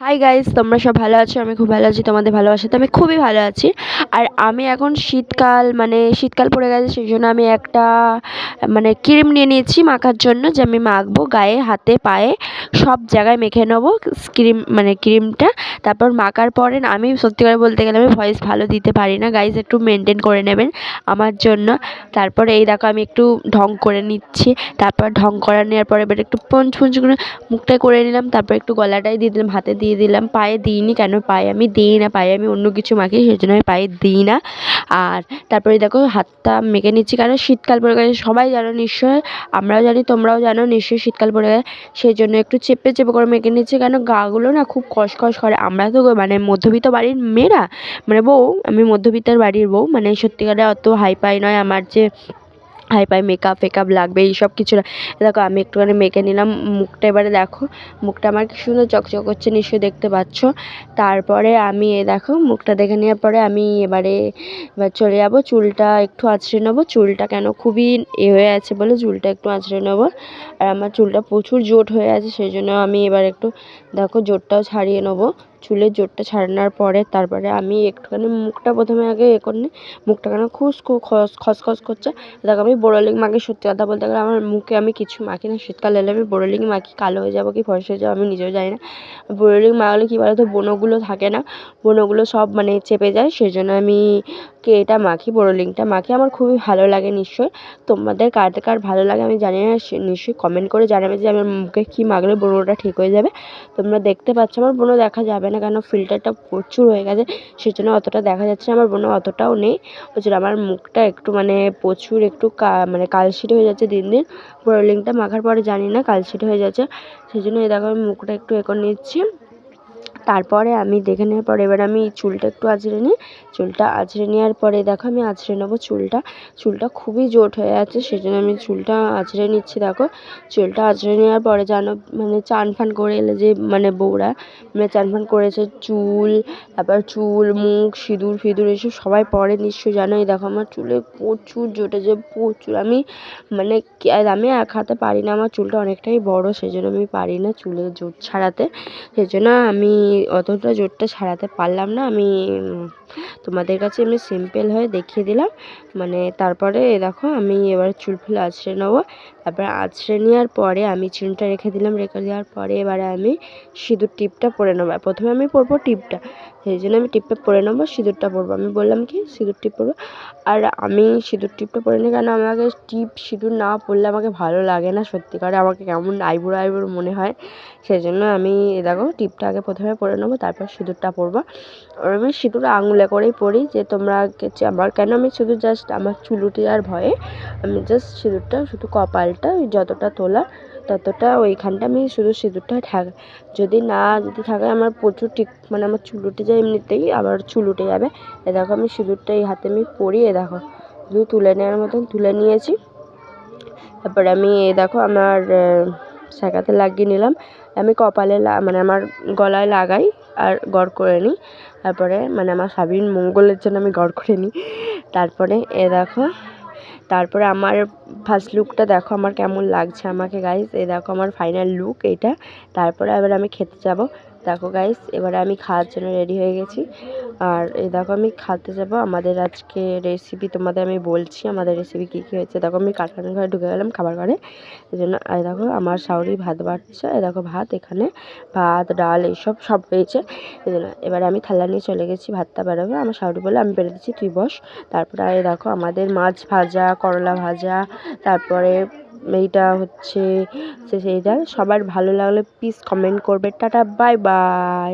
Hi guys তোমরা সব ভালো আছো? আমি খুব ভালো আছি, তোমাদের ভালোবাসাতে আমি খুবই ভালো আছি। আর আমি এখন শীতকাল মানে শীতকাল পড়ে গেছে সেই জন্য আমি একটা মানে ক্রিম নিয়ে নিয়েছি মাখার জন্য, যে আমি মাখবো গায়ে, হাতে, পায়ে, সব জায়গায় মেখে নেব ক্রিম মানে ক্রিমটা। তারপর মাখার পরে আমি সত্যি করে বলতে গেলে আমি ভয়েস ভালো দিতে পারি না। গাইস একটু মেনটেন করে নেবেন আমার জন্য। তারপরে এই দেখো, আমি একটু ঢং করে নিচ্ছি। তারপর ঢং করা নেওয়ার পরে এবার একটু পঞ্চ পঞ্চ করে মুখটা করে নিলাম। তারপর একটু গলাটাই দিয়ে দিলাম, হাতে দিয়ে দিলাম। পায়ে দিইনি কেন? পায়ে আমি দিই না, পায়ে আমি অন্য কিছু মাখি সেই জন্য আমি পায়ে দিই না। আর তারপরে দেখো হাতটা মেখে নিচ্ছি, কারণ শীতকাল পড়ে গেছে, সবাই জানো নিশ্চয় আমরাও জানি, তোমরাও জানো নিশ্চয়ই শীতকাল পড়ে গেছে সেই জন্য একটু চেপে চেপে করে মেখে নিচ্ছি, কেন গাগুলো না খুব খসখস করে। আমরা তো মানে মধ্যবিত্ত বাড়ির মেয়েরা মানে বউ, আমি মধ্যবিত্তের বাড়ির বউ মানে সত্যিকারে অত হাই ফাই নয়, আমার যে হাই ফাই মেকআপ ফেকআপ লাগবে এইসব কিছু না দেখো, আমি একটুখানি মেখে নিলাম, মুখটা এবারে দেখো, মুখটা আমার কি সুন্দর চকচক করছে, নিশ্চয়ই দেখতে পাচ্ছ। তারপরে আমি এ দেখো, মুখটা দেখে নেওয়ার পরে আমি এবারে এবার চলে যাব, চুলটা একটু আঁচড়ে নেব, চুলটা কেন খুবই এ হয়ে আছে বলে চুলটা একটু আঁচড়ে নেব। আর আমার চুলটা প্রচুর জোট হয়ে আছে, সেই জন্য আমি এবার একটু দেখো, জোটটাও ছাড়িয়ে নেব। চুলের জোরটা ছাড়ানোর পরে তারপরে আমি একটুখানি মুখটা প্রথমে আগে এ করে নিই। মুখটা কেন খুস খস খসখস করছে। দেখো আমি বোরোলিং মাখি সত্যি কথা বলতে গেলে আমার মুখে আমি কিছু মাখি না। শীতকাল এলে আমি বোরোলিং মাখি, কালো হয়ে যাব কি ফর্সা হয়ে যাব আমি নিজেও জানি না। বোরোলিং মাখলে কী বলো তো ব্রণগুলো থাকে না। ব্রণগুলো সব মানে চেপে যায়। সেই জন্য আমি কে এটা মাখি বোরোলিংটা মাখি। আমার খুবই ভালো লাগে নিশ্চয়ই। তোমাদের কার কার ভালো লাগে আমি জানি না। নিশ্চয়ই কমেন্ট করে জানাবে যে আমার মুখে কী মাখলে ব্রণটা ঠিক হয়ে যাবে। তোমরা দেখতে পাচ্ছ, আমার ব্রণ দেখা যাবে না। কেন ফিল্টারটা প্রচুর হয়ে গেছে সেই জন্য অতটা দেখা যাচ্ছে না, আমার বোনও অতটাও নেই। জন্য আমার মুখটা একটু মানে প্রচুর একটু মানে কালশিটে হয়ে যাচ্ছে দিন দিন ব্রয়লিংটা মাখার পরে জানি না কালশিটে হয়ে যাচ্ছে সেই জন্য দেখো আমি মুখটা একটু এ করে নিচ্ছি। তারপরে আমি দেখে নেওয়ার পরে এবার আমি চুলটা একটু আঁচড়ে নিই। চুলটা আঁচড়ে নেওয়ার পরে দেখো আমি আঁচড়ে নেব চুলটা। চুলটা খুবই জোট হয়ে আছে সেই জন্য আমি চুলটা আঁচড়ে নিচ্ছি, দেখো। চুলটা আঁচড়ে নেওয়ার পরে জানো মানে চান ফান করে এলে যে মানে বউরা মানে চান ফান করেছে, চুল, তারপর চুল, মুখ, সিঁদুর, ফিঁদুর এসব সবাই পরে নিশ্চয়ই এই দেখো আমার চুলে প্রচুর জোটেছে, প্রচুর। আমি মানে আমি এক হাতে পারি না, আমার চুলটা অনেকটাই বড় সেই জন্য আমি পারি না চুলের জোট ছাড়াতে। সেই জন্য আমি অতটা জোরটা ছাড়াতে পারলাম না। আমি তোমাদের কাছে আমি সিম্পল হয়ে দেখিয়ে দিলাম। মানে তারপরে দেখো আমি এবার চুল ফুল আছড়ে নেব। তারপরে আছড়ে নেওয়ার পরে আমি চুনটা রেখে দিলাম, রেখে দেওয়ার পরে এবারে আমি সিঁদুর টিপটা পরে নেব। প্রথমে আমি পরবো টিপটা, সেই জন্য আমি টিপটা পরে নেব, সিঁদুরটা পরবো। আমি বললাম কি, সিঁদুর টিপ পরবো। আর আমি সিঁদুর টিপটা পরে নিই কারণ আমাকে টিপ সিঁদুর না পরলে আমাকে ভালো লাগে না সত্যিকারে আমাকে কেমন আইবুড়ো আইবুড়ো মনে হয়, সেই জন্য আমি দেখো টিপটা আগে প্রথমে পরে নেব, তারপর সিঁদুরটা পরবো। আর আমি সিঁদুর আঙুলে করেই পরি যে তোমরা আমার কেন আমি শুধু জাস্ট আমার চুলুটি আর ভয়ে আমি জাস্ট সিঁদুরটা শুধু কপালটা যতটা তোলা ততটা ওইখানটা আমি শুধু সিঁদুরটা ঢাকা যদি না যদি থাকে আমার প্রচুর ঠিক মানে আমার চুল উঠে যায় এমনিতেই, আবার চুল উঠে যাবে। এ দেখো আমি সিঁদুরটা এই হাতে আমি পরি এ দেখো, শুধু তুলে নেওয়ার মতন তুলে নিয়েছি। তারপরে আমি, এ দেখো আমার শাখাতে লাগিয়ে নিলাম। আমি কপালে মানে আমার গলায় লাগাই আর গড় করে নিই। তারপরে মানে আমার স্বামীর মঙ্গলের জন্য আমি গড় করে নিই। তারপরে, এ দেখো তারপরে আমার ফার্স্ট লুকটা দেখো আমার কেমন লাগছে আমাকে গাইজ এই দেখো আমার ফাইনাল লুক এইটা। তারপরে এবার আমি খেতে যাব। দেখো গাইস এবারে আমি খাওয়ার জন্য রেডি হয়ে গেছি। আর এই দেখো আমি খাতে যাব। আমাদের আজকে রেসিপি তোমাদের আমি বলছি, আমাদের রেসিপি কী কী হয়েছে। দেখো আমি কারখানা ঘরে ঢুকে গেলাম খাবার ঘরে। এই জন্য, এই দেখো আমার শাউরি ভাত বাড়ছে। এই দেখো ভাত এখানে, ভাত, ডাল এইসব সব হয়েছে। এই জন্য এবারে আমি থালা নিয়ে চলে গেছি, ভাতটা বেরোবে। আমার শাউরি বলে আমি দিচ্ছি, তুই বস। তারপরে এই দেখো আমাদের মাছ ভাজা, করলা ভাজা, তারপরে এইটা হচ্ছে সেইটা সবার ভালো লাগলে প্লিজ কমেন্ট করবে। Tata bye bye